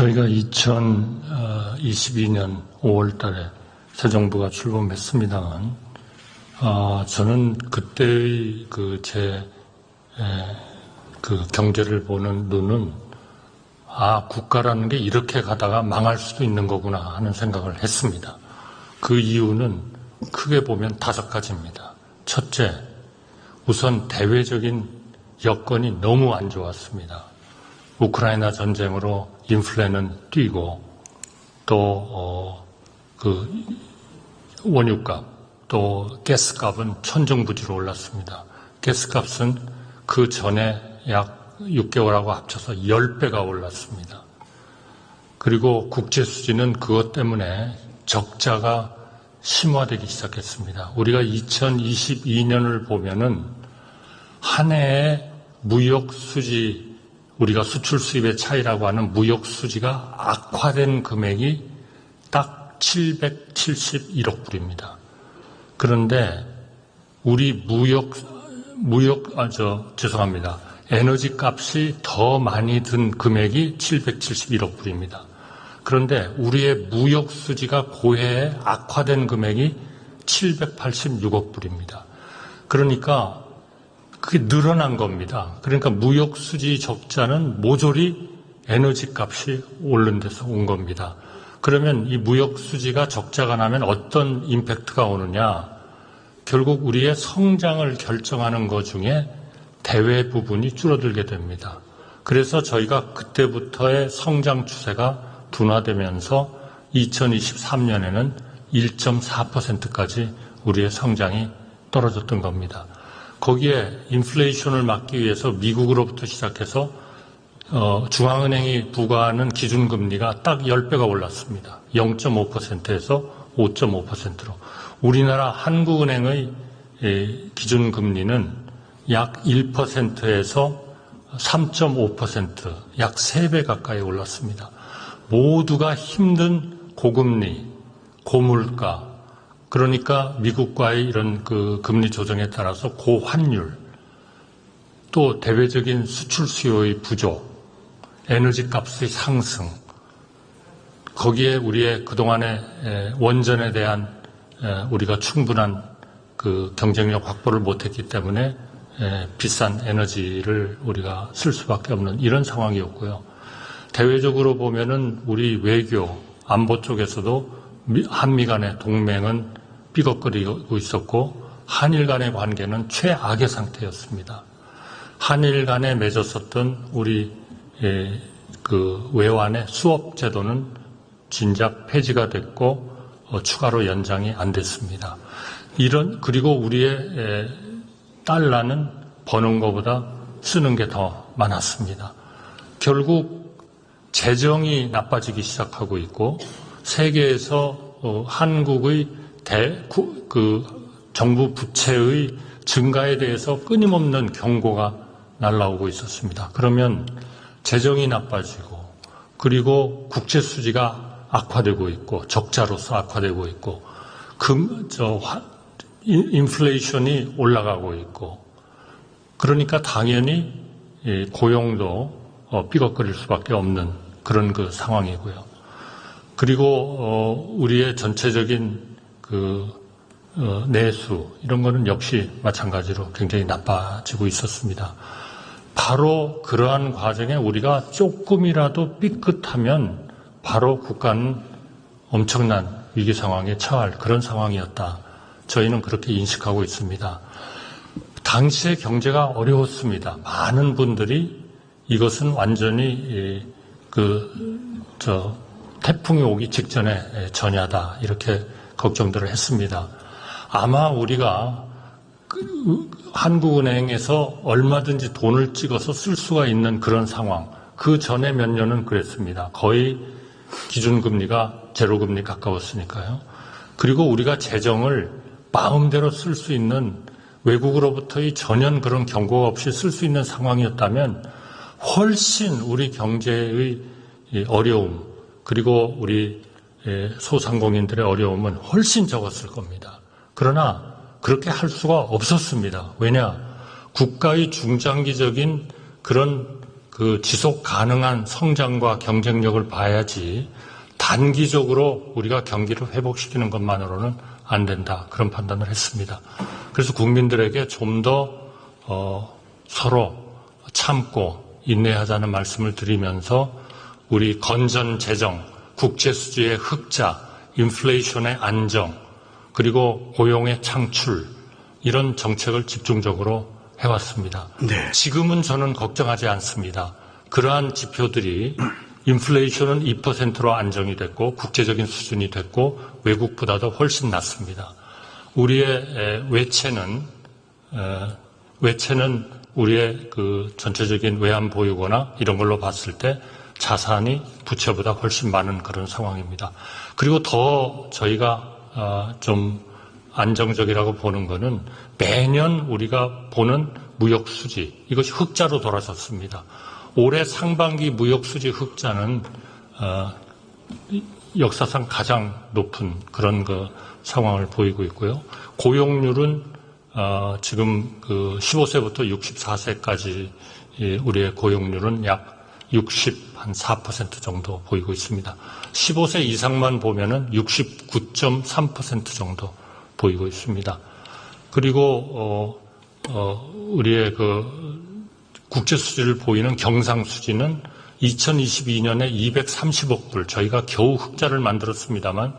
저희가 2022년 5월 달에 새 정부가 출범했습니다만, 아, 저는 그때의 그 제, 에, 그 경제를 보는 눈은, 아, 국가라는 게 이렇게 가다가 망할 수도 있는 거구나 하는 생각을 했습니다. 그 이유는 크게 보면 다섯 가지입니다. 첫째, 우선 대외적인 여건이 너무 안 좋았습니다. 우크라이나 전쟁으로 인플레는 뛰고 또 어, 그 원유값 또 가스값은 천정부지로 올랐습니다. 가스값은 그 전에 약 6개월하고 합쳐서 10배가 올랐습니다. 그리고 국제 수지는 그것 때문에 적자가 심화되기 시작했습니다. 우리가 2022년을 보면은 한 해에 무역 수지 우리가 수출 수입의 차이라고 하는 무역 수지가 악화된 금액이 딱 771억 불입니다. 그런데 우리 무역 무역 아 저 죄송합니다. 에너지 값이 더 많이 든 금액이 771억 불입니다. 그런데 우리의 무역 수지가 고해에 악화된 금액이 786억 불입니다. 그러니까 그게 늘어난 겁니다. 그러니까 무역 수지 적자는 모조리 에너지 값이 오른 데서 온 겁니다. 그러면 이 무역 수지가 적자가 나면 어떤 임팩트가 오느냐? 결국 우리의 성장을 결정하는 것 중에 대외 부분이 줄어들게 됩니다. 그래서 저희가 그때부터의 성장 추세가 둔화되면서 2023년에는 1.4%까지 우리의 성장이 떨어졌던 겁니다. 거기에 인플레이션을 막기 위해서 미국으로부터 시작해서 어, 중앙은행이 부과하는 기준금리가 딱 10배가 올랐습니다. 0.5%에서 5.5%로. 우리나라 한국은행의 예, 기준금리는 약 1%에서 3.5%, 약 3배 가까이 올랐습니다. 모두가 힘든 고금리, 고물가, 그러니까 미국과의 이런 그 금리 조정에 따라서 고환율, 또 대외적인 수출 수요의 부족, 에너지 값의 상승, 거기에 우리의 그동안의 원전에 대한 우리가 충분한 그 경쟁력 확보를 못했기 때문에 비싼 에너지를 우리가 쓸 수밖에 없는 이런 상황이었고요. 대외적으로 보면은 우리 외교, 안보 쪽에서도 한미 간의 동맹은 삐걱거리고 있었고 한일 간의 관계는 최악의 상태였습니다. 한일 간에 맺었었던 우리 예, 그 외환의 수업 제도는 진작 폐지가 됐고 어, 추가로 연장이 안 됐습니다. 이런 그리고 우리의 달러는 버는 것보다 쓰는 게 더 많았습니다. 결국 재정이 나빠지기 시작하고 있고 세계에서 어, 한국의 대, 그 정부 부채의 증가에 대해서 끊임없는 경고가 날라오고 있었습니다. 그러면 재정이 나빠지고 그리고 국제 수지가 악화되고 있고 적자로서 악화되고 있고 금, 저, 인플레이션이 올라가고 있고 그러니까 당연히 고용도 어, 삐걱거릴 수밖에 없는 그런 그 상황이고요. 그리고 어, 우리의 전체적인 그 어, 내수 이런 거는 역시 마찬가지로 굉장히 나빠지고 있었습니다. 바로 그러한 과정에 우리가 조금이라도 삐끗하면 바로 국가는 엄청난 위기 상황에 처할 그런 상황이었다. 저희는 그렇게 인식하고 있습니다. 당시의 경제가 어려웠습니다. 많은 분들이 이것은 완전히 그 저 태풍이 오기 직전에 전야다 이렇게 걱정들을 했습니다. 아마 우리가 그 한국은행에서 얼마든지 돈을 찍어서 쓸 수가 있는 그런 상황. 그 전에 몇 년은 그랬습니다. 거의 기준금리가 제로금리 가까웠으니까요. 그리고 우리가 재정을 마음대로 쓸 수 있는 외국으로부터의 전혀 그런 경고가 없이 쓸 수 있는 상황이었다면 훨씬 우리 경제의 어려움, 그리고 우리 예, 소상공인들의 어려움은 훨씬 적었을 겁니다. 그러나 그렇게 할 수가 없었습니다. 왜냐? 국가의 중장기적인 그런 그 지속 가능한 성장과 경쟁력을 봐야지 단기적으로 우리가 경기를 회복시키는 것만으로는 안 된다. 그런 판단을 했습니다. 그래서 국민들에게 좀더 어, 서로 참고 인내하자는 말씀을 드리면서 우리 건전 재정, 국제 수지의 흑자, 인플레이션의 안정, 그리고 고용의 창출 이런 정책을 집중적으로 해왔습니다. 네. 지금은 저는 걱정하지 않습니다. 그러한 지표들이 인플레이션은 2%로 안정이 됐고 국제적인 수준이 됐고 외국보다도 훨씬 낮습니다. 우리의 에, 외채는 에, 외채는 우리의 그 전체적인 외환 보유고나 이런 걸로 봤을 때 자산이 부채보다 훨씬 많은 그런 상황입니다. 그리고 더 저희가 아, 좀 안정적이라고 보는 거는 매년 우리가 보는 무역 수지 이것이 흑자로 돌아섰습니다. 올해 상반기 무역 수지 흑자는 어, 역사상 가장 높은 그런 그 상황을 보이고 있고요. 고용률은 어, 지금 그 15세부터 64세까지 우리의 고용률은 약 60, 한 4% 정도 보이고 있습니다. 15세 이상만 보면은 69.3% 정도 보이고 있습니다. 그리고, 어, 어, 우리의 그 국제 수지를 보이는 경상 수지는 2022년에 230억 불, 저희가 겨우 흑자를 만들었습니다만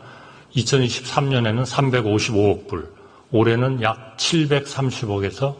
2023년에는 355억 불, 올해는 약 730억에서